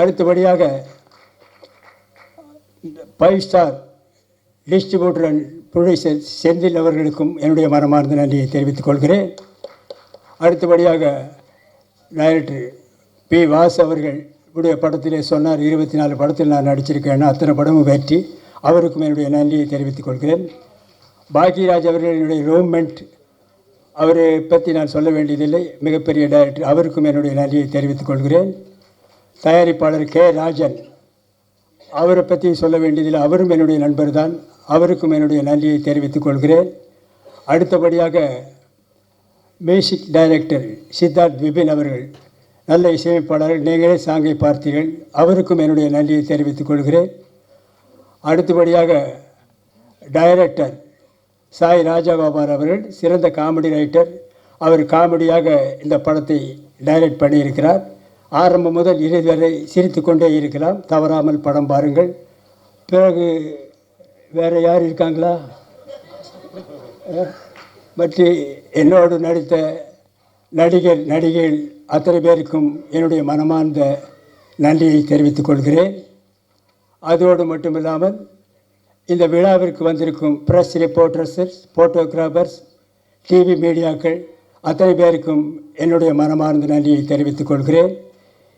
அடுத்தபடியாக five star distributor and producer Senthil அவர்களுக்கும் என்னுடைய மனமார்ந்த நன்றியை தெரிவித்துக் கொள்கிறேன். அடுத்தபடியாக டைரக்டர் பி வாஸ் அவர்கள் உடைய படத்திலே சொன்னார் இருபத்தி நாலு படத்தில் நான் நடிச்சிருக்கேன் அத்தனை படமும் வெற்றி. அவருக்கும் என்னுடைய நன்றியை தெரிவித்துக் கொள்கிறேன். பாக்யராஜ் அவர்கள் என்னுடைய ரூம்மெண்ட் அவரை பற்றி நான் சொல்ல வேண்டியதில்லை. மிகப்பெரிய டைரக்டர் அவருக்கும் என்னுடைய நன்றியை தெரிவித்துக் கொள்கிறேன். தயாரிப்பாளர் கே. ராஜன். அவரை பற்றி சொல்ல வேண்டியதில் அவரும் என்னுடைய நண்பர் தான் அவருக்கும் என்னுடைய நன்றியை தெரிவித்துக் கொள்கிறேன். அடுத்தபடியாக மியூசிக் டைரக்டர் சித்தார்த் விபின் அவர்கள். நல்ல இசையமைப்பாளர்கள் நீங்களே சாங்கை பார்த்தீர்கள். அவருக்கும் என்னுடைய நன்றியை தெரிவித்துக் கொள்கிறேன். அடுத்தபடியாக டைரக்டர் சாய் ராஜகோபால் அவர்கள் சிறந்த காமெடி ரைட்டர். அவர் காமெடியாக இந்த படத்தை டைரக்ட் பண்ணியிருக்கிறார். ஆரம்பம் முதல் இறுதி வரை சிரித்து கொண்டே இருக்கலாம். தவறாமல் படம் பாருங்கள். பிறகு வேறு யார் இருக்காங்களா? பற்றி மற்ற என்னோடு நடித்த நடிகர் நடிகைகள் அத்தனை பேருக்கும் என்னுடைய மனமார்ந்த நன்றியை தெரிவித்துக் கொள்கிறேன். அதோடு மட்டுமில்லாமல் இந்த விழாவிற்கு வந்திருக்கும் ப்ரெஸ் ரிப்போர்ட்டர்ஸஸ் ஃபோட்டோகிராஃபர்ஸ் டிவி மீடியாக்கள் அத்தனை பேருக்கும் என்னுடைய மனமார்ந்த நன்றியை தெரிவித்துக் கொள்கிறேன்.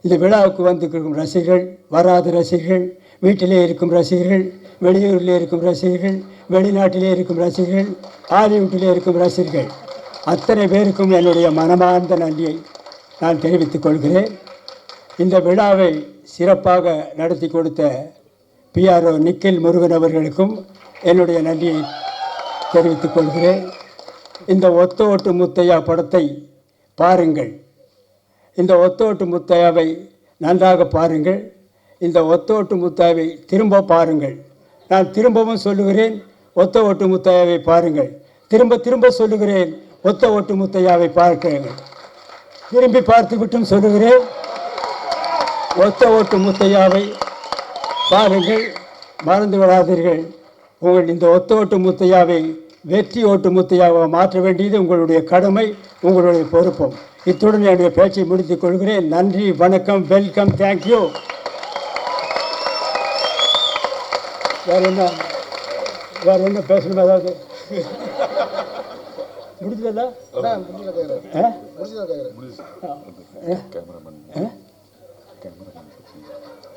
இந்த விழாவுக்கு வந்திருக்கும் ரசிகர்கள் வராத ரசிகர்கள் வீட்டிலே இருக்கும் ரசிகர்கள் வெளியூரில் இருக்கும் ரசிகர்கள் வெளிநாட்டிலே இருக்கும் ரசிகர்கள் ஹாலிவுட்டிலே இருக்கும் ரசிகர்கள். அத்தனை பேருக்கும் என்னுடைய மனமார்ந்த நன்றியை நான் தெரிவித்துக் கொள்கிறேன். இந்த விழாவை சிறப்பாக நடத்தி கொடுத்த பிஆர்ஓ நிக்கில் முருகன் அவர்களுக்கும் என்னுடைய நன்றியை தெரிவித்துக் கொள்கிறேன். இந்த ஒத்த ஓட்டு முத்தையா படத்தை பாருங்கள். இந்த ஒத்தோட்டு முத்தையாவை நன்றாக பாருங்கள். இந்த ஒத்தோட்டு முத்தாவை திரும்ப பாருங்கள். நான் திரும்பவும் சொல்லுகிறேன் ஒத்த ஓட்டு முத்தையாவை பாருங்கள். திரும்ப திரும்ப சொல்லுகிறேன் ஒத்த ஓட்டு முத்தையாவை பார்க்கிறேன். திரும்பி பார்த்துவிட்டும் சொல்லுகிறேன் ஒத்த ஓட்டு முத்தையாவை பாருங்கள். மறந்து விடாதீர்கள். உங்கள் இந்த ஒத்த ஓட்டு முத்தையாவை வெற்றி ஓட்டு முத்தையாவை மாற்ற வேண்டியது உங்களுடைய கடமை உங்களுடைய பொறுப்பும் இத்துடன் என்னுடைய பேச்சை முடித்துக் கொள்கிறேன். நன்றி வணக்கம் வெல்கம் தேங்க்யூ வேற என்ன? வேற என்ன பேசணும் ஏதாவது?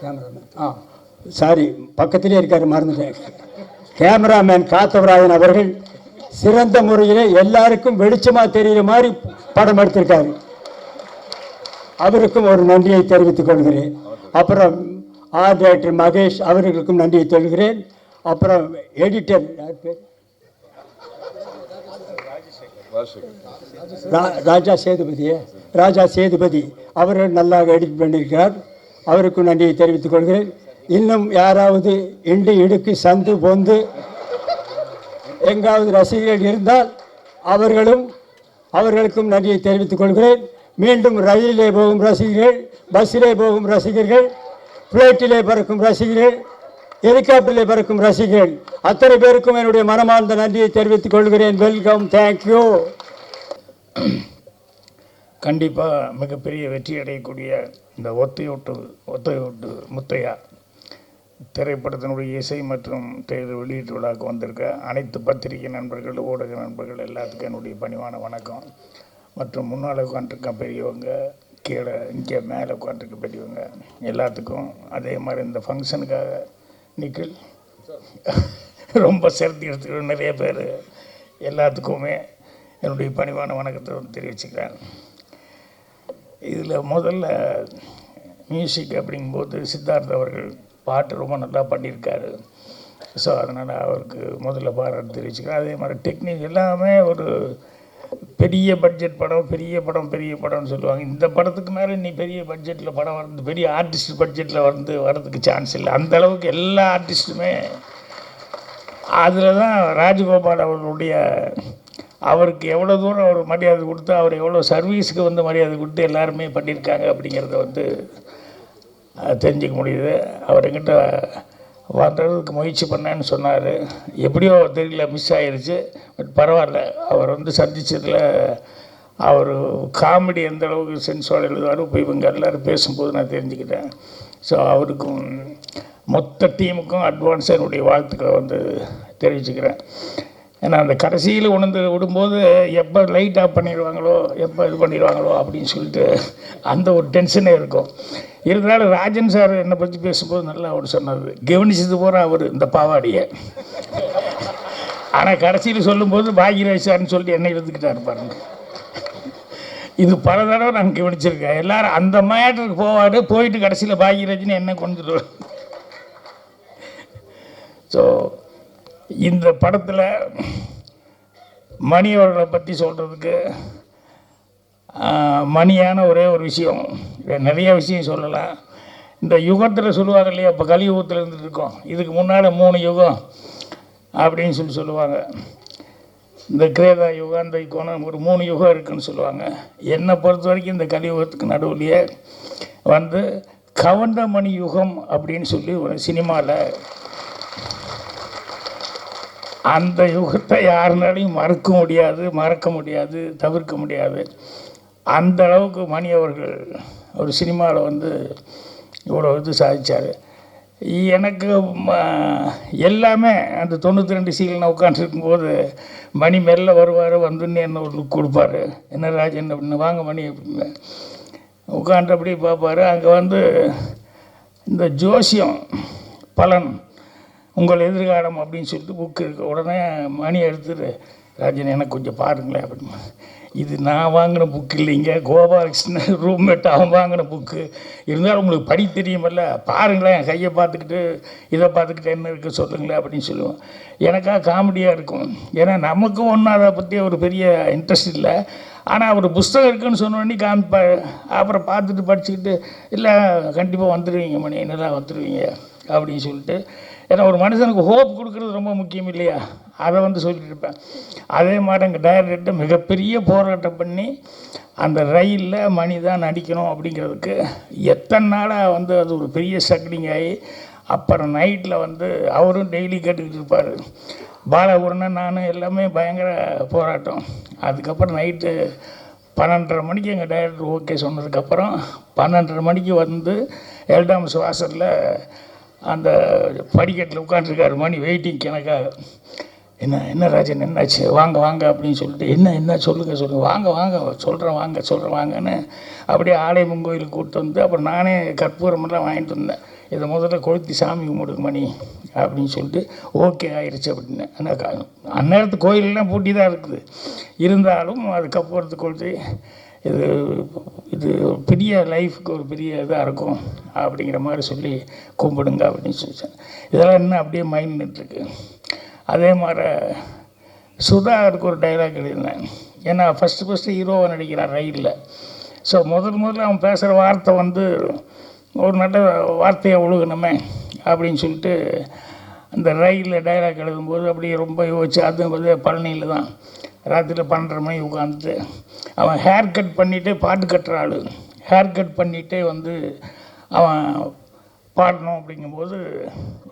கேமராமேன். ஆ. சாரி பக்கத்திலே இருக்காரு மறந்துட்டேன். கேமராமேன் காத்தவராயன் அவர்கள் சிறந்த முறையில் எல்லாருக்கும் வெளிச்சமாக தெரிகிற மாதிரி படம் எடுத்திருக்காரு. அவருக்கும் ஒரு நன்றியை தெரிவித்துக் கொள்கிறேன். அப்புறம் ஆர் டைரக்டர் மகேஷ் அவர்களுக்கும் நன்றியை சொல்கிறேன். அப்புறம் எடிட்டர் யார் பேர்? ரா- ராஜா சேதுபதியே. ராஜா சேதுபதி. அவர்கள் நல்லாக எடிட் பண்ணியிருக்கிறார். அவருக்கும் நன்றியை தெரிவித்துக் கொள்கிறேன். இன்னும் யாராவது இண்டு இடுக்கு சந்து பொந்து எங்காவது ரசிகர்கள் இருந்தால் அவர்களும் அவர்களுக்கும் நன்றியை தெரிவித்துக் கொள்கிறேன். மீண்டும் ரயிலிலே போகும் ரசிகர்கள் பஸ்ஸிலே போகும் ரசிகர்கள் பிளேட்டிலே பறக்கும் ரசிகர்கள் ஹெலிகாப்டரில் பறக்கும் ரசிகர்கள் அத்தனை பேருக்கும் என்னுடைய மனமார்ந்த நன்றியை தெரிவித்துக் கொள்கிறேன். வெல்கம் தேங்க்யூ கண்டிப்பாக மிகப்பெரிய வெற்றி அடையக்கூடிய இந்த ஒத்தையொட்டு ஒத்தையொட்டு முத்தையா திரைப்படத்தினுடைய இசை மற்றும் தேர்தல் வெளியீட்டு விழாவுக்கு வந்திருக்க அனைத்து பத்திரிகை நண்பர்கள் ஊடக நண்பர்கள் எல்லாத்துக்கும் என்னுடைய பணிவான வணக்கம். மற்றும் முன்னால் உட்காந்துருக்க பெரியவங்க கீழே இங்கே மேலே உட்காந்துருக்க பெரியவங்க எல்லாத்துக்கும் அதே மாதிரி இந்த ஃபங்க்ஷனுக்காக நிக்கில் ரொம்ப சேர்த்து எடுத்துக்கிற நிறைய பேர் எல்லாத்துக்குமே என்னுடைய பணிவான வணக்கத்தை வந்து தெரிவிச்சுக்கிறேன். இதில் முதல்ல மியூசிக் அப்படிங்கும்போது சித்தார்த் அவர்கள் பாட்டு ரொம்ப நல்லா பண்ணியிருக்காரு. ஸோ அதனால் அவருக்கு முதல்ல பாராட்டு தெரிவிச்சுக்கிறேன். அதே மாதிரி டெக்னிக் எல்லாமே ஒரு பெரிய பட்ஜெட் படம் பெரிய படம் பெரிய படம்னு சொல்லுவாங்க. இந்த படத்துக்கு மேலே நீ பெரிய பட்ஜெட்டில் படம் வந்து பெரிய ஆர்டிஸ்ட் பட்ஜெட்டில் வந்து வரதுக்கு சான்ஸ் இல்லை. அந்த அளவுக்கு எல்லா ஆர்டிஸ்ட்டுமே அதில் தான் ராஜகோபால் அவர்களுடைய அவருக்கு எவ்வளோ தூரம் அவர் மரியாதை கொடுத்து அவர் எவ்வளோ சர்வீஸுக்கு வந்து மரியாதை கொடுத்து எல்லாருமே பண்ணியிருக்காங்க அப்படிங்கிறத வந்து தெரிஞ்சுக்க முடியுது. அவர் என்கிட்ட வர்றதுக்கு முயற்சி பண்ணேன்னு சொன்னார். எப்படியோ தெரியல மிஸ் ஆயிடுச்சு பட் பரவாயில்ல அவர் வந்து சந்தித்ததில் அவர் காமெடி எந்த அளவுக்கு சென்ஸோடு எழுதுவார் இப்போ இவங்க எல்லோரும் பேசும்போது நான் தெரிஞ்சுக்கிட்டேன். ஸோ அவருக்கும் மொத்த டீமுக்கும் அட்வான்ஸாக என்னுடைய வாழ்த்துக்களை வந்து தெரிவிச்சுக்கிறேன். ஏன்னா அந்த கடைசியில் உணர்ந்து விடும்போது எப்போ லைட் ஆஃப் பண்ணிடுவாங்களோ எப்போ இது பண்ணிடுவாங்களோ அப்படின்னு சொல்லிட்டு அந்த ஒரு டென்ஷனே இருக்கும். இருந்தாலும் ராஜன் சார் என்னை பற்றி பேசும்போது நல்லா அவர் சொன்னார் கவனிச்சது போகிற அவர் இந்த பாவாடியை. ஆனால் கடைசியில் சொல்லும்போது பாக்யராஜ் சார்னு சொல்லி என்னை எழுதுக்கிட்டாரு பாருங்க. இது பல தடவை நான் கவனிச்சிருக்கேன். எல்லாரும் அந்த மேட்டருக்கு போவார் போயிட்டு கடைசியில் பாக்யராஜ்னு என்ன கொண்டுட்டு ஸோ இந்த படத்தில் மணி அவர்களை பற்றி சொல்கிறதுக்கு மணியான ஒரே ஒரு விஷயம். நிறைய விஷயம் சொல்லலாம். இந்த யுகத்தில் சொல்லுவாங்க இல்லையா? இப்போ கலியுகத்தில் இருந்துட்டு இருக்கோம். இதுக்கு முன்னால் மூணு யுகம் அப்படின்னு சொல்லி சொல்லுவாங்க. இந்த கிரேதா யுகம் இந்த யுகம் ஒரு மூணு யுகம் இருக்குன்னு சொல்லுவாங்க. என்னை பொறுத்த வரைக்கும் இந்த கலியுகத்துக்கு நடுவுலையே வந்து கவண்டமணி யுகம் அப்படின்னு சொல்லி ஒரு சினிமாவில் அந்த யுகத்தை யாருனாலையும் மறக்க முடியாது மறக்க முடியாது தவிர்க்க முடியாது. அந்த அளவுக்கு மணி அவர்கள் ஒரு சினிமாவில் வந்து இவ்வளோ இது சாதித்தார் எனக்கு எல்லாமே அந்த தொண்ணூற்றி ரெண்டு சீல் நான் உட்காந்துருக்கும்போது மணி மெல்ல வருவார் வந்துன்னு என்ன ஒரு கொடுப்பார் கொடுப்பாரு. என்ன ராஜன் அப்படின்னு வாங்க மணி அப்படின்னு. உட்காந்து அப்படியே பார்ப்பாரு. அங்கே வந்து இந்த ஜோசியம் பலன் உங்கள் எதிர்காலம் அப்படின்னு சொல்லிட்டு புக்கு இருக்க. உடனே மணி எடுத்துட்டு ராஜன் எனக்கு கொஞ்சம் பாருங்களேன் அப்படின்னு. இது நான் வாங்கின புக்கு இல்லைங்க. கோபாலகிருஷ்ணன் ரூம்மேட் அவன் வாங்கின புக்கு இருந்தாலும் உங்களுக்கு படி தெரியுமல்ல. பாருங்களேன் என் கையை பார்த்துக்கிட்டு இதை பார்த்துக்கிட்டு என்ன இருக்குது சொல்லுங்களேன் அப்படின்னு சொல்லுவோம். எனக்காக காமெடியாக இருக்கும். ஏன்னா நமக்கும் ஒன்றும் அதை பற்றி ஒரு பெரிய இன்ட்ரெஸ்ட் இல்லை. ஆனால் அவர் புஸ்தகம் இருக்குன்னு சொன்னோடனே காமிப்பார் அப்புறம் பார்த்துட்டு படிச்சுக்கிட்டு இல்லை கண்டிப்பாக வந்துடுவீங்க மணி நல்லா வந்துடுவீங்க அப்படின்னு சொல்லிட்டு ஏன்னா ஒரு மனுஷனுக்கு ஹோப் கொடுக்குறது ரொம்ப முக்கியம் இல்லையா? அதை வந்து சொல்லியிருப்பேன் இருப்பேன். அதே மாதிரி எங்கள் டைரக்டர் மிகப்பெரிய போராட்டம் பண்ணி அந்த ரயிலில் மணி தான் நடிக்கணும் அப்படிங்கிறதுக்கு எத்தனை நாளாக வந்து அது ஒரு பெரிய சக்டிங் ஆகி அப்புறம் நைட்டில் வந்து அவரும் டெய்லி கேட்டுக்கிட்டு இருப்பார். பாலகுருணன் நானும் எல்லாமே பயங்கர போராட்டம். அதுக்கப்புறம் நைட்டு பன்னெண்டரை மணிக்கு எங்கள் டைரக்டர் ஓகே சொன்னதுக்கப்புறம் பன்னெண்டரை மணிக்கு வந்து எல்டாம்ஸ் வாசலில் அந்த படிக்கட்டில் உட்காந்துருக்காரு மணி வெயிட்டிங் கிணக்காக என்ன என்ன ராஜன் என்னாச்சு? வாங்க வாங்க அப்படின்னு சொல்லிட்டு என்ன என்ன சொல்லுங்கள் சொல்லுங்கள் வாங்க வாங்க சொல்கிறேன் வாங்க சொல்கிறேன் வாங்கன்னு அப்படியே ஆலயமன் கோயிலுக்கு கூப்பிட்டு வந்து அப்புறம் நானே கற்பூரமெல்லாம் வாங்கிட்டு வந்தேன். இதை முதல்ல கொளுத்தி சாமி கும்பிடுங்க மணி அப்படின்னு சொல்லிட்டு ஓகே ஆயிடுச்சு அப்படின்னு. ஆனால் அந்நேரத்து கோயிலெல்லாம் பூட்டி தான் இருக்குது. இருந்தாலும் அது கற்பூரத்து கொளுத்தி இது இது பெரிய லைஃப்க்கு ஒரு பெரிய இதாக இருக்கும் அப்படிங்கிற மாதிரி சொல்லி கும்பிடுங்க அப்படின்னு சொல்லிச்சேன். இதெல்லாம் இன்னும் அப்படியே மைண்ட் நின்றுருக்கு அதே மாதிரி சுதாகருக்கு ஒரு டைலாக் எழுதினேன் ஏன்னா ஃபஸ்ட்டு ஃபஸ்ட்டு ஹீரோவை நடிக்கிறான் ரயிலில். ஸோ முதல் முதல்ல அவன் பேசுகிற வார்த்தை வந்து ஒரு நல்ல வார்த்தையை ஒழுகணுமே அப்படின்னு சொல்லிட்டு அந்த ரயிலில் டைலாக் எழுதும்போது அப்படியே ரொம்ப யோசிச்சு அது வந்து பழனியில் தான் ராத்திரியில் பன்னெண்டரை மணி உட்காந்துட்டு அவன் ஹேர் கட் பண்ணிகிட்டே பாட்டு கட்டுற ஆள். ஹேர் கட் பண்ணிகிட்டே வந்து அவன் பாடணும் அப்படிங்கும்போது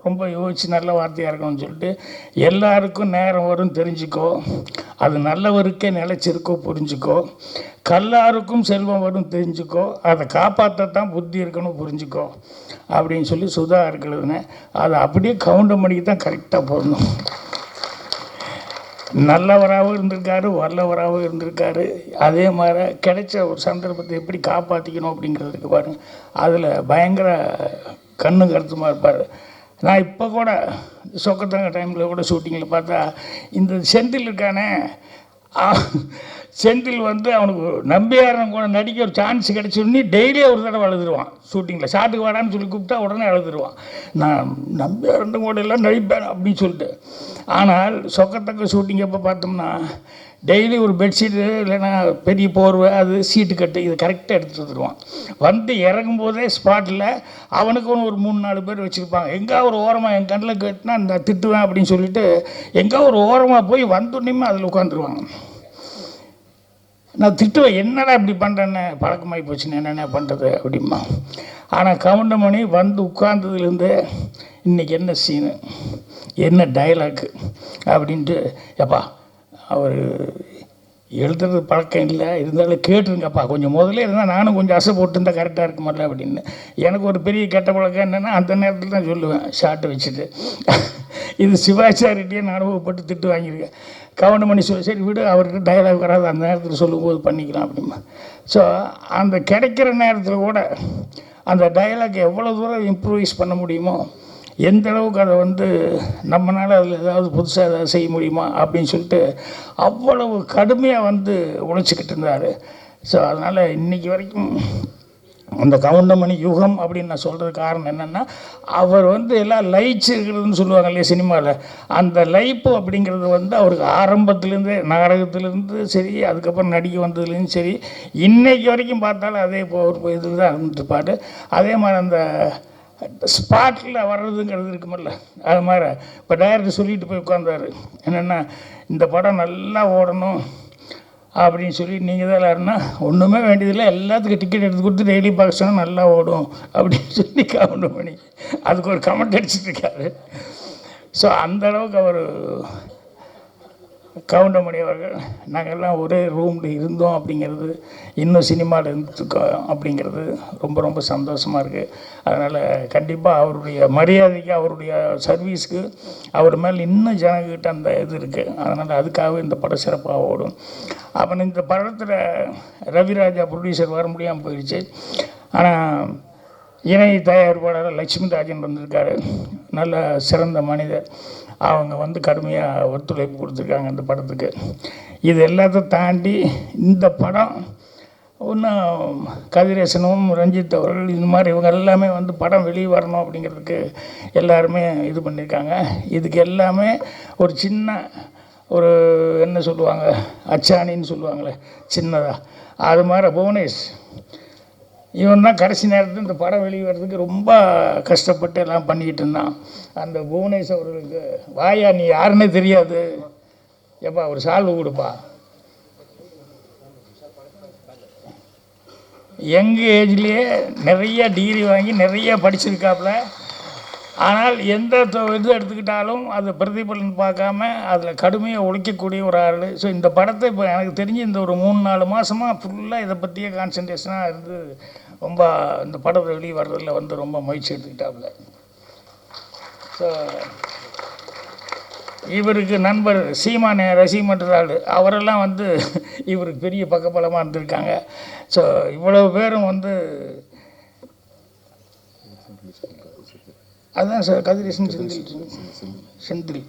ரொம்ப யோசித்து நல்ல வார்த்தையாக இருக்கணும்னு சொல்லிட்டு எல்லாருக்கும் நேரம் வரும் தெரிஞ்சுக்கோ. அது நல்லவருக்கே நிலைச்சிருக்கோ புரிஞ்சுக்கோ. கல்லாருக்கும் செல்வம் வரும் தெரிஞ்சுக்கோ. அதை காப்பாற்றத்தான் புத்தி இருக்கணும் புரிஞ்சுக்கோ. அப்படின்னு சொல்லி சுதா இருக்கிறதுன்னு அதை அப்படியே கவுண்டர் மணிக்கு தான் கரெக்டாக போடணும். நல்லவராகவும் இருந்திருக்காரு வல்லவராகவும் இருந்திருக்காரு. அதே மாதிரி கிடைச்ச ஒரு சந்தர்ப்பத்தை எப்படி காப்பாற்றிக்கணும் அப்படிங்கிறதுக்கு பாருங்கள் அதில் பயங்கர கண்ணு கருத்துமாக இருப்பார். நான் இப்போ கூட சொக்கத்தங்க டைமில் கூட ஷூட்டிங்கில் பார்த்தா இந்த செந்தில் இருக்கானே செந்தில் வந்து அவனுக்கு நம்பியாரன் கூட நடிக்க ஒரு சான்ஸ் கிடச்சுன்னு டெய்லி ஒரு தடவை அழுதுருவான். ஷூட்டிங்கில் ஷாட்டுக்கு வாடான்னு சொல்லி கூப்பிட்டா உடனே அழுதுருவான். நான் நம்பியாரன் கூட எல்லாம் நடிப்பேன் அப்படின்னு சொல்லிட்டு. ஆனால் சொக்கத்தக்க ஷூட்டிங் எப்போ பார்த்தோம்னா டெய்லி ஒரு பெட்ஷீட்டு இல்லைன்னா பெரிய போர்வை அது சீட்டு கட்டு இது கரெக்டாக எடுத்துகிட்டு வந்துடுவான் வந்து இறங்கும் போதே ஸ்பாட்டில் அவனுக்குன்னு ஒரு மூணு நாலு பேர் வச்சுருப்பாங்க. எங்கே ஒரு ஓரமாக என் கண்ணில் கேட்டுனா இந்த திட்டுவேன் அப்படின்னு சொல்லிட்டு எங்கே ஒரு ஓரமாக போய் வந்தோடனேயுமே அதில் உட்காந்துருவாங்க நான் திட்டுவேன் என்னடா இப்படி பண்ணுறேன்னு பழக்கமாகி போச்சுன்னு என்னென்ன பண்ணுறது அப்படிமா ஆனால் கவுண்டமணி வந்து உட்கார்ந்ததுலேருந்து இன்றைக்கி என்ன சீனு என்ன டயலாக்கு அப்படின்ட்டு எப்பா அவர் எழுதுறது பழக்கம் இல்லை இருந்தாலும் கேட்டுருங்கப்பா. கொஞ்சம் முதல்ல இருந்தால் நானும் கொஞ்சம் அசை போட்டுருந்தா கரெக்டாக இருக்குமில்ல அப்படின்னு. எனக்கு ஒரு பெரிய கெட்ட பழக்கம் என்னென்னா அந்த நேரத்தில் தான் சொல்லுவேன் ஷார்ட்டை வச்சுட்டு. இது சிவாச்சாரிட்டே நான் அனுபவப்பட்டு திட்டு வாங்கியிருக்கேன். கவுண்டமணி சொல்லி சரி விடு அவருக்கு டயலாக் வராது அந்த நேரத்தில் சொல்லும்போது பண்ணிக்கலாம் அப்படிமா ஸோ அந்த கிடைக்கிற நேரத்தில் கூட அந்த டயலாக் எவ்வளோ தூரம் இம்ப்ரூவைஸ் பண்ண முடியுமோ எந்த அளவுக்கு அதை வந்து நம்மளால் அதில் ஏதாவது புதுசாக ஏதாவது செய்ய முடியுமா அப்படின்னு சொல்லிட்டு அவ்வளவு கடுமையாக வந்து உழைச்சிக்கிட்டு இருந்தார். ஸோ அதனால் இன்றைக்கி வரைக்கும் அந்த கவுண்டமணி யுகம் அப்படின்னு நான் சொல்கிறது காரணம் என்னென்னா அவர் வந்து எல்லாம் லைட்ஸ் இருக்கிறதுன்னு சொல்லுவாங்க இல்லையா சினிமாவில் அந்த லைப்பு அப்படிங்கிறது வந்து அவருக்கு ஆரம்பத்துலேருந்தே நாடகத்துலேருந்து சரி அதுக்கப்புறம் நடிக்க வந்ததுலேருந்து சரி இன்றைக்கு வரைக்கும் பார்த்தாலும் அதே ஒரு இதில் தான் இருந்துருப்பார் அதே மாதிரி அந்த ஸ்பாட்டில் வர்றதுங்கிறது இருக்குமில்ல அது மாதிரி. இப்போ டைரக்டர் சொல்லிட்டு போய் உட்காந்தாரு என்னென்னா இந்த படம் நல்லா ஓடணும் அப்படின்னு சொல்லி நீங்கள் தான் எல்லாருன்னா ஒன்றுமே வேண்டியதில்லை எல்லாத்துக்கும் டிக்கெட் எடுத்து கொடுத்து டெய்லி பார்க்க நல்லா ஓடும் அப்படின்னு சொல்லி கவுண்ட் பண்ணி அதுக்கு ஒரு கமெண்ட் அடிச்சிட்ருக்காரு ஸோ அந்தளவுக்கு அவர் கவுண்டமணி அவர்கள் நாங்கள்லாம் ஒரே ரூமில் இருந்தோம் அப்படிங்கிறது இன்னும் சினிமாவில் இருந்துருக்கோம் அப்படிங்கிறது ரொம்ப ரொம்ப சந்தோஷமாக இருக்குது அதனால் கண்டிப்பாக அவருடைய மரியாதைக்கு அவருடைய சர்வீஸ்க்கு அவர் மேலே இன்னும் ஜனங்கிட்ட அந்த இது இருக்குது அதனால் அதுக்காகவே இந்த படம் சிறப்பாக ஓடும். அப்புறம் இந்த படத்தில் ரவிராஜா ப்ரொடியூசர் வர முடியாமல் போயிடுச்சு ஆனால் இணை தயாரிப்பாளர் லட்சுமி ராஜன் வந்திருக்காரு. நல்ல சிறந்த மனிதர். அவங்க வந்து கடுமையாக ஒத்துழைப்பு கொடுத்துருக்காங்க இந்த படத்துக்கு. இது எல்லாத்தையும் தாண்டி இந்த படம் இன்னும் கதிரேசனும் ரஞ்சித் அவர்கள் இந்த மாதிரி இவங்க எல்லாமே வந்து படம் வெளியே வரணும் அப்படிங்கிறதுக்கு எல்லாருமே இது பண்ணியிருக்காங்க. இதுக்கு எல்லாமே ஒரு சின்ன ஒரு என்ன சொல்லுவாங்க? அச்சாணின்னு சொல்லுவாங்களே சின்னதாக அது மாதிரி புவனேஷ். இவன் தான் கடைசி நேரத்தில் இந்த படம் வெளியே ரொம்ப கஷ்டப்பட்டு எல்லாம் பண்ணிக்கிட்டு இருந்தான். அந்த புவனேஷ் அவர்களுக்கு வாயா நீ யாருன்னே தெரியாது. எப்பா ஒரு சால்வு கொடுப்பா. யங் ஏஜ்லேயே நிறைய டிகிரி வாங்கி நிறைய படிச்சிருக்காப்புல ஆனால் எந்த தொ- இது எடுத்துக்கிட்டாலும் அது பிரதிபலன் பார்க்காம அதில் கடுமையாக உழைக்கக்கூடிய ஒரு ஆள். ஸோ இந்த படத்தை இப்போ எனக்கு தெரிஞ்சு இந்த ஒரு மூணு நாலு மாதமாக ஃபுல்லாக இதை பற்றியே கான்சன்ட்ரேஷனாக இருந்து ரொம்ப இந்த படம் வெளியே வர்றதில் வந்து ரொம்ப முயற்சி எடுத்துக்கிட்டாப்புல. ஸோ இவருக்கு நண்பர் சீமானே ரசிமன்றாள் அவரெல்லாம் வந்து இவருக்கு பெரிய பக்கபலமாக இருந்திருக்காங்க. ஸோ இவ்வளவு பேரும் வந்து அதான் சார் கதிரேசன் செந்தில். செந்தில்.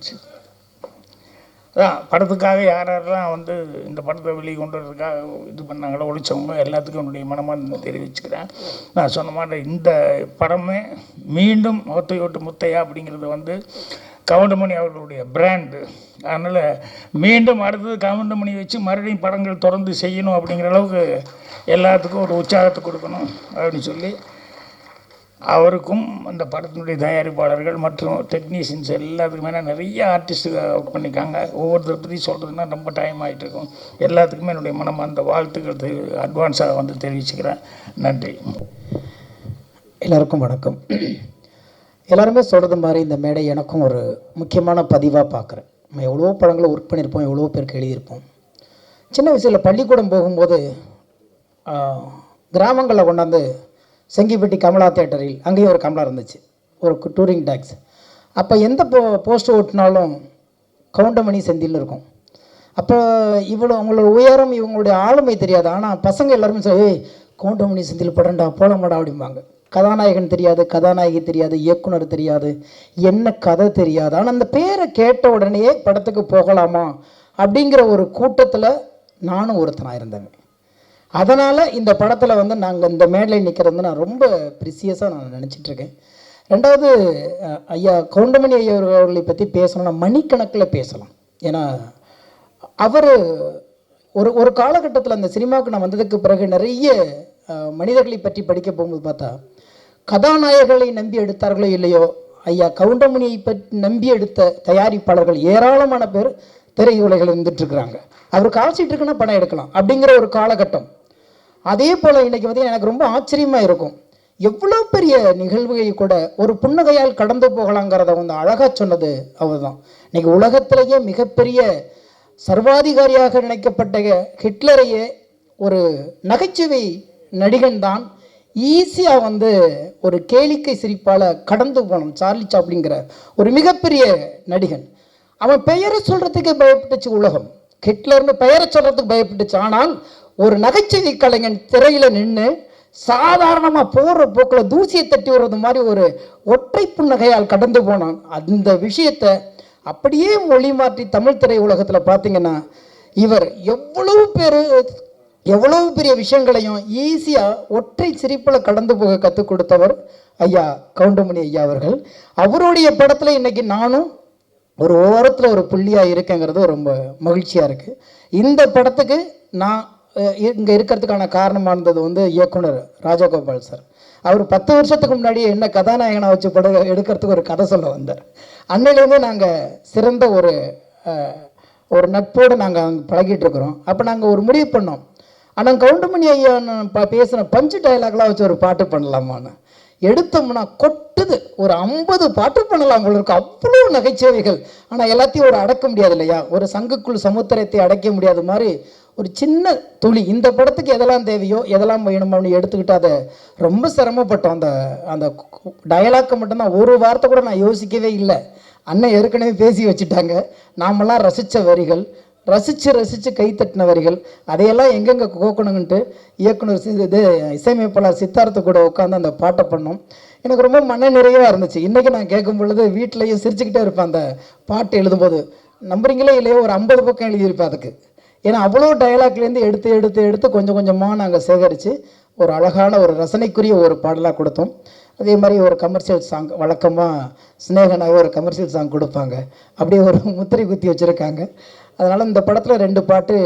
படத்துக்காக யார் யாரெல்லாம் வந்து இந்த படத்தை வெளியே கொண்டு வரதுக்காக இது பண்ணாங்களோ ஒழிச்சவங்க எல்லாத்துக்கும் என்னுடைய மனமார்ந்த தெரிவிச்சுக்கிறேன். நான் சொன்ன மாதிரி இந்த படமே மீண்டும் ஒத்தையோட்டு முத்தையா அப்படிங்கிறது வந்து கவுண்டமணி அவர்களுடைய பிராண்டு அதனால் மீண்டும் அடுத்தது கவுண்டமணி வச்சு மறுபடியும் படங்கள் தொடர்ந்து செய்யணும் அப்படிங்கிற அளவுக்கு எல்லாத்துக்கும் ஒரு உற்சாகத்தை கொடுக்கணும் அப்படின்னு சொல்லி அவருக்கும் அந்த படத்தினுடைய தயாரிப்பாளர்கள் மற்றும் டெக்னீஷியன்ஸ் எல்லாத்துக்குமே நான் நிறைய ஆர்டிஸ்ட்டு ஒர்க் பண்ணியிருக்காங்க. ஒவ்வொருத்தர் பற்றி சொல்கிறதுனா ரொம்ப டைம் ஆகிட்டுருக்கும் எல்லாத்துக்குமே என்னுடைய மனம் அந்த வாழ்த்துக்கள் அட்வான்ஸாக வந்து தெரிவிச்சுக்கிறேன். நன்றி. எல்லாருக்கும் வணக்கம். எல்லாருமே சொல்கிறது மாதிரி இந்த மேடை எனக்கும் ஒரு முக்கியமான பதிவாக பார்க்குறேன் நம்ம எவ்வளோ படங்களை ஒர்க் பண்ணியிருப்போம் எவ்வளோ பேருக்கு எழுதியிருப்போம். சின்ன வயசில் பள்ளிக்கூடம் போகும்போது கிராமங்களில் கொண்டாந்து செங்கிப்பட்டி கமலா தேட்டரில் அங்கேயும் ஒரு கமலா இருந்துச்சு. ஒரு டூரிங் டேக்ஸ் அப்போ எந்த போ போஸ்ட் ஓட்டினாலும் கவுண்டமணி செந்தில் இருக்கும். அப்போ இவ்வளோ அவங்களோட உயரம் இவங்களுடைய ஆளுமை தெரியாது. ஆனால் பசங்க எல்லாருமே சொல்லி ஏய் கவுண்டமணி செந்தில் படம்டா போலமாடா அப்படிம்பாங்க. கதாநாயகன் தெரியாது கதாநாயகி தெரியாது இயக்குனர் தெரியாது என்ன கதை தெரியாது. ஆனால் அந்த பேரை கேட்ட உடனேயே படத்துக்கு போகலாமா அப்படிங்கிற ஒரு கூட்டத்தில் நானும் ஒருத்தனாக இருந்தேன். அதனால் இந்த படத்தில் வந்து நாங்கள் இந்த மேடையில் நிற்கிறது நான் ரொம்ப ப்ரிசியஸாக நான் நினச்சிட்ருக்கேன். ரெண்டாவது ஐயா கவுண்டமணி ஐயா அவர்களை பற்றி பேசணும்னா மணிக்கணக்கில் பேசலாம். ஏன்னா அவர் ஒரு ஒரு காலகட்டத்தில் அந்த சினிமாவுக்கு நான் வந்ததுக்கு பிறகு நிறைய மனிதர்களை பற்றி படிக்க போகும்போது பார்த்தா கதாநாயகர்களை நம்பி எடுத்தார்களோ இல்லையோ ஐயா கவுண்டமணியை பற்றி நம்பி எடுத்த தயாரிப்பாளர்கள் ஏராளமான பேர் திரையுலகில் இருந்துட்டுருக்குறாங்க அவர் காசிட்டு இருக்குன்னா படம் எடுக்கலாம். அப்படிங்கிற ஒரு காலகட்டம். அதே போல் இன்னைக்கு வந்து எனக்கு ரொம்ப ஆச்சரியமாக இருக்கும். எவ்வளோ பெரிய நிகழ்வுகளை கூட ஒரு புன்னகையால் கடந்து போகலாங்கிறத வந்து அழகாக சொன்னது அவர் தான் இன்னைக்கு உலகத்திலேயே மிகப்பெரிய சர்வாதிகாரியாக நினைக்கப்பட்ட ஹிட்லரையே ஒரு நகைச்சுவை நடிகன் தான். ஈஸியாக வந்து ஒரு கேளிக்கை சிரிப்பால் கடந்து போனோம் சார்லி சாப்ளிங்கிற ஒரு மிகப்பெரிய நடிகன். அவன் பெயரை சொல்கிறதுக்கே பயப்பட்டுச்சு உலகம். ஹிட்லர்னு பெயரை சொல்கிறதுக்கு பயப்பட்டுச்சு. ஆனால் ஒரு நகைச்சுவை கலைஞன் திரையில் நின்று சாதாரணமாக போடுற போக்கில் தூசியை தட்டி விடுறது மாதிரி ஒரு ஒற்றை புன்னகையால் கடந்து போனான். அந்த விஷயத்தை அப்படியே மொழி மாற்றி தமிழ் திரை உலகத்தில் பார்த்தீங்கன்னா இவர் எவ்வளவு பேர் எவ்வளவு பெரிய விஷயங்களையும் ஈஸியாக ஒற்றை சிரிப்பில் கடந்து போக கற்றுக் கொடுத்தவர் ஐயா கவுண்டமணி ஐயா அவர்கள். அவருடைய படத்தில் இன்னைக்கு நானும் ஒரு ஓரத்தில் ஒரு புள்ளியாக இருக்கேங்கிறது ரொம்ப மகிழ்ச்சியாக இருக்குது இந்த படத்துக்கு நான் இங்கே இருக்கிறதுக்கான காரணமானது வந்து இயக்குனர் ராஜகோபால் சார். அவர் பத்து வருஷத்துக்கு முன்னாடி என்ன கதாநாயகனை வச்சு பட எடுக்கிறதுக்கு ஒரு கதை சொல்ல வந்தார். அன்னையிலேருந்து நாங்கள் சிறந்த ஒரு ஒரு நட்போடு நாங்கள் பழகிட்டு இருக்கிறோம். அப்போ நாங்கள் ஒரு முடிவு பண்ணோம். ஆனால் கவுண்டமணி ஐயா ப பேசின பஞ்சு டைலாக்லாம் வச்சு ஒரு பாட்டு பண்ணலாமான்னு. எடுத்தோம்னா கொட்டுது. ஒரு ஐம்பது பாட்டு பண்ணலாம் போல அவ்வளோ நகைச்சுவைகள். ஆனால் எல்லாத்தையும் ஒரு அடக்க முடியாது இல்லையா? ஒரு சங்குக்குள் சமுத்திரத்தை அடைக்க முடியாத மாதிரி ஒரு சின்ன துளி இந்த படத்துக்கு எதெல்லாம் தேவையோ எதெல்லாம் வேணுமோன்னு எடுத்துக்கிட்டு அதை ரொம்ப சிரமப்பட்டோம். அந்த அந்த டயலாக்கை மட்டும்தான். ஒரு வார்த்தை கூட நான் யோசிக்கவே இல்லை. அண்ணன் ஏற்கனவே பேசி வச்சுட்டாங்க. நாமெல்லாம் ரசித்த வரிகள் ரசித்து ரசித்து கைத்தட்டின வரிகள். அதையெல்லாம் எங்கெங்கே கோக்கணுங்கன்ட்டு இயக்குனர் இது இசையமைப்பாளர் சித்தார்த்த கூட உட்காந்து அந்த பாட்டை பண்ணோம். எனக்கு ரொம்ப மன நிறைவாக இருந்துச்சு. இன்றைக்கி நான் கேட்கும் பொழுது வீட்டிலையும் சிரிச்சுக்கிட்டே இருப்பேன். அந்த பாட்டு எழுதும்போது. நம்புறீங்களே இல்லையோ? ஒரு ஐம்பது பக்கம் எழுதியிருப்பேன் அதுக்கு. ஏன்னா அவ்வளோ டயலாக்லேருந்து எடுத்து எடுத்து எடுத்து கொஞ்சம் கொஞ்சமாக நாங்கள் சேகரித்து ஒரு அழகான ஒரு ரசனைக்குரிய ஒரு பாடலாக கொடுத்தோம். அதே மாதிரி ஒரு கமர்ஷியல் சாங் வழக்கமாக ஸ்னேகனாக ஒரு கமர்ஷியல் சாங் கொடுப்பாங்க. அப்படியே ஒரு முத்திரை குத்தி வச்சுருக்காங்க. அதனால் இந்த படத்தில் ரெண்டு பாட்டு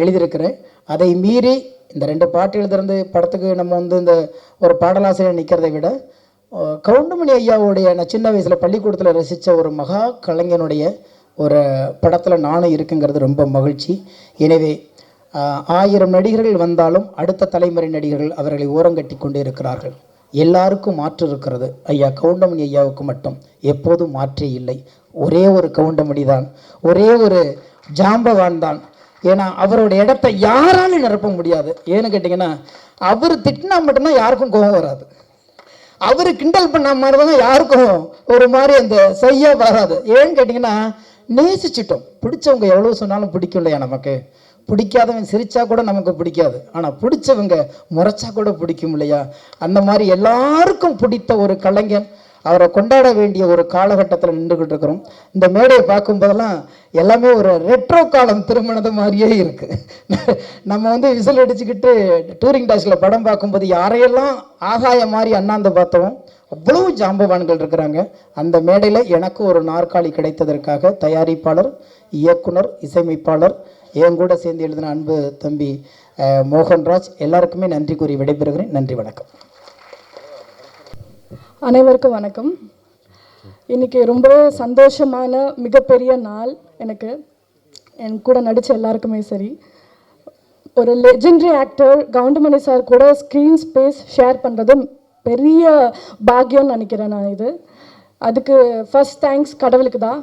எழுதியிருக்கிறேன். அதை மீறி இந்த ரெண்டு பாட்டு எழுதுறது படத்துக்கு நம்ம வந்து இந்த ஒரு பாடலாசிரியர் நிற்கிறதை விட கவுண்டமணி ஐயாவுடைய நான் சின்ன வயசில் பள்ளிக்கூடத்தில் ரசித்த ஒரு மகா கலைஞனுடைய ஒரு படத்தில் நானும் இருக்குங்கிறது ரொம்ப மகிழ்ச்சி. எனவே ஆயிரம் நடிகர்கள் வந்தாலும் அடுத்த தலைமுறை நடிகர்கள் அவர்களை ஓரங்கட்டி கொண்டு இருக்கிறார்கள். எல்லாருக்கும் மாற்று இருக்கிறது. ஐயா கவுண்டமணி ஐயாவுக்கு மட்டும். எப்போதும் மாற்றே இல்லை. ஒரே ஒரு கவுண்டமணி தான். ஒரே ஒரு ஜாம்பவான் தான். ஏன்னா அவரோட இடத்த யாராலும் நிரப்ப முடியாது. ஏன்னு கேட்டிங்கன்னா அவர் திட்டினா மட்டும்தான் யாருக்கும் கோபம் வராது. அவர் கிண்டல் பண்ண மாதிரி தான் யாருக்கும் ஒரு மாதிரி அந்த செய்ய வராது. ஏன்னு கேட்டிங்கன்னா நேசிச்சிட்டோம். பிடிச்சவங்க எவ்வளோ சொன்னாலும் பிடிக்கும் இல்லையா நமக்கு? பிடிக்காதவன் சிரிச்சா கூட நமக்கு பிடிக்காது. ஆனால் பிடிச்சவங்க முறைச்சா கூட பிடிக்கும் இல்லையா? அந்த மாதிரி எல்லாருக்கும் பிடித்த ஒரு கலைஞன் அவரை கொண்டாட வேண்டிய ஒரு காலகட்டத்தில் நின்றுக்கிட்டு இருக்கிறோம். இந்த மேடையை பார்க்கும்போதெல்லாம் எல்லாமே ஒரு ரெட்ரோ காலம் திருமணது மாதிரியே இருக்குது நம்ம வந்து விசில் அடிச்சுக்கிட்டு டூரிங் டாஸில் படம் பார்க்கும்போது யாரையெல்லாம் ஆகாய மாதிரி அண்ணாந்து பார்த்தோம்? அவ்வளவு ஜாம்பவான்கள் இருக்கிறாங்க. அந்த மேடையில் எனக்கு ஒரு நாற்காலி கிடைத்ததற்காக தயாரிப்பாளர் இயக்குனர் இசையமைப்பாளர் என் கூட சேர்ந்து எழுதின அன்பு தம்பி மோகன்ராஜ் எல்லாருக்குமே நன்றி கூறி விடைபெறுகிறேன். நன்றி வணக்கம். அனைவருக்கும் வணக்கம். இன்னைக்கு ரொம்பவே சந்தோஷமான மிகப்பெரிய நாள் எனக்கு. என் கூட நடித்த எல்லாருக்குமே சரி. ஒரு லெஜெண்டரி ஆக்டர் கவுண்டமணி சார் கூட ஸ்க்ரீன் ஸ்பேஸ் ஷேர் பண்ணுறது பெரிய பாக்கியம்னு நினைக்கிறேன் நான் இது. அதுக்கு ஃபஸ்ட் தேங்க்ஸ் கடவுளுக்கு தான்.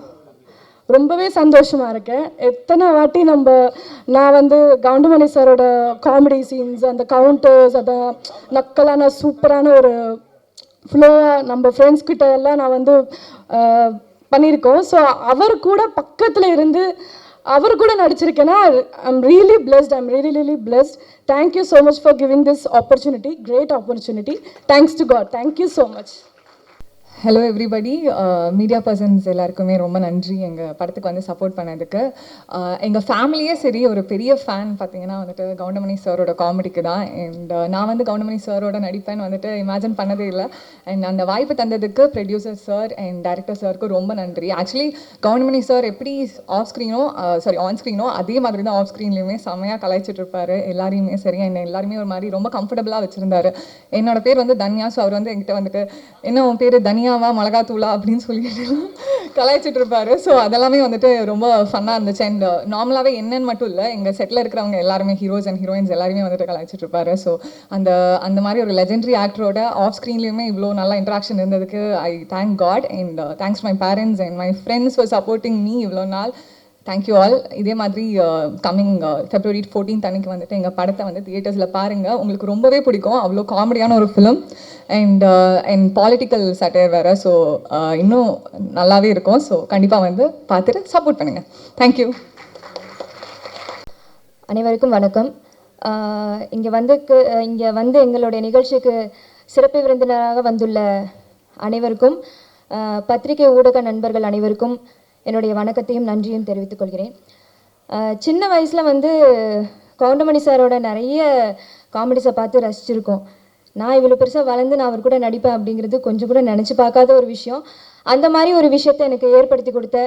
ரொம்பவே சந்தோஷமாக இருக்கேன். எத்தனை வாட்டி நம்ம நான் வந்து கவுண்டமணி சாரோட காமெடி சீன்ஸ் அந்த கவுண்டர்ஸ் அந்த நக்கலான சூப்பரான ஒரு ஃப்ளோவாக நம்ம ஃப்ரெண்ட்ஸ் கிட்ட எல்லாம் நான் வந்து பண்ணியிருக்கோம். ஸோ அவர் கூட பக்கத்தில் இருந்து அவர் கூட நடிச்சிருக்கேன்னா I'm really blessed I'm really really blessed thank you so much for giving this opportunity great opportunity thanks to God thank you so much hello everybody media persons எல்லாருக்குமே ரொம்ப நன்றி. எங்கள் படத்துக்கு வந்து சப்போர்ட் பண்ணதுக்கு. Uh, எங்கள் ஃபேமிலியே சரி ஒரு பெரிய ஃபேன் பார்த்தீங்கன்னா வந்துட்டு கவுண்டமணி சாரோட காமெடிக்கு தான். அண்ட் uh, நான் வந்து கவுண்டமணி சாரோட நடிப்பேன்னு வந்துட்டு இமேஜின் பண்ணதே இல்லை. அண்ட் அந்த வாய்ப்பு தந்ததுக்கு ப்ரொடியூசர் சார் அண்ட் டேரக்டர் சாருக்கு ரொம்ப நன்றி. ஆக்சுவலி கவுண்டமணி சார் எப்படி ஆஃப் ஸ்க்ரீனோ சாரி ஆன் ஸ்க்ரீனோ அதே மாதிரி தான் ஆஃப் ஸ்க்ரீன்லேயுமே செம்மையாக கலாய்ச்சிட்டு இருப்பார் எல்லாரையுமே சரி என்ன எல்லாருமே ஒரு மாதிரி ரொம்ப கம்ஃபர்டபுளாக வச்சுருந்தாரு. என்னோட பேர் வந்து தன்யா. ஸோ அவர் வந்து என்கிட்ட வந்துட்டு என்ன உன் பேர் தனியாவா மிளகாத்தூளா அப்படின்னு சொல்லிட்டு கலாய்ச்சிட்டு இருப்பாரு ஸோ அதெல்லாமே வந்துட்டு ரொம்ப ஃபன்னாக இருந்துச்சு. அண்ட் நார்மலாகவே என்னன்னு மட்டும் இல்லை எங்கள் செட்டில் இருக்கிறவங்க எல்லாருமே ஹீரோஸ் அண்ட் ஹீரோயின்ஸ் எல்லாருமே வந்துட்டு கலாய்ச்சிட்டு இருப்பாரு ஸோ அந்த அந்த மாதிரி ஒரு லெஜெண்டரி ஆக்டரோட ஆஃப் ஸ்க்ரீன்லேயுமே இவ்வளோ நல்லா இன்ட்ராக்ஷன் இருந்ததுக்கு I thank God and thanks my parents and my friends for supporting me இவ்வளோ நாள். தேங்க்யூ ஆல் இதே மாதிரி கம்மிங் ஃபெப்ரவரி ஃபோர்டீன்த் அன்னைக்கு வந்துட்டு எங்கள் படத்தை வந்து தியேட்டர்ஸில் பாருங்கள் உங்களுக்கு ரொம்பவே பிடிக்கும். அவ்வளோ காமெடியான ஒரு film and and political satire வேறு. ஸோ இன்னும் நல்லாவே இருக்கும். ஸோ கண்டிப்பாக வந்து பார்த்துட்டு சப்போர்ட் பண்ணுங்கள் தேங்க்யூ அனைவருக்கும் வணக்கம். இங்கே வந்து இங்கே வந்து எங்களுடைய நிகழ்ச்சிக்கு சிறப்பு விருந்தினராக வந்துள்ள அனைவருக்கும் பத்திரிகை ஊடக நண்பர்கள் அனைவருக்கும் என்னுடைய வணக்கத்தையும் நன்றியும் தெரிவித்துக் கொள்கிறேன். சின்ன வயசில் வந்து கவுண்டமணி சாரோட நிறைய காமெடிஸை பார்த்து ரசிச்சிருக்கோம். நான் இவ்வளோ பெருசாக வளர்ந்து நான் அவர் கூட நடிப்பேன் அப்படிங்கிறது கொஞ்சம் கூட நினச்சி பார்க்காத ஒரு விஷயம். அந்த மாதிரி ஒரு விஷயத்தை எனக்கு ஏற்படுத்தி கொடுத்த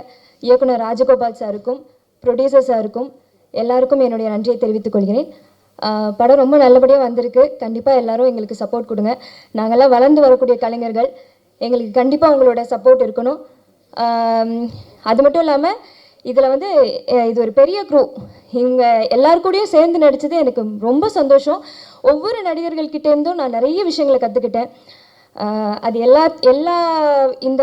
இயக்குனர் ராஜகோபால் சாருக்கும் ப்ரொடியூசர் சாருக்கும் எல்லாருக்கும் என்னுடைய நன்றியை தெரிவித்துக் கொள்கிறேன். படம் ரொம்ப நல்லபடியாக வந்திருக்கு. கண்டிப்பாக எல்லாரும் எங்களுக்கு சப்போர்ட் கொடுங்க. நாங்கள்லாம் வளர்ந்து வரக்கூடிய கலைஞர்கள். எங்களுக்கு கண்டிப்பாக உங்களோட சப்போர்ட் இருக்கணும். அது மட்டும் இல்லாமல் இதில் வந்து இது ஒரு பெரிய குரூ இவங்க எல்லார் சேர்ந்து நடித்தது எனக்கு ரொம்ப சந்தோஷம். ஒவ்வொரு நடிகர்கள்கிட்டேருந்தும் நான் நிறைய விஷயங்களை கற்றுக்கிட்டேன் அது எல்லா எல்லா இந்த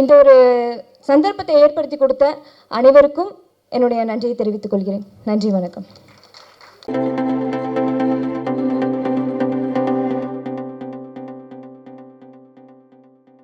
இந்த ஒரு சந்தர்ப்பத்தை ஏற்படுத்தி கொடுத்த அனைவருக்கும் என்னுடைய நன்றியை தெரிவித்துக் கொள்கிறேன். நன்றி வணக்கம்.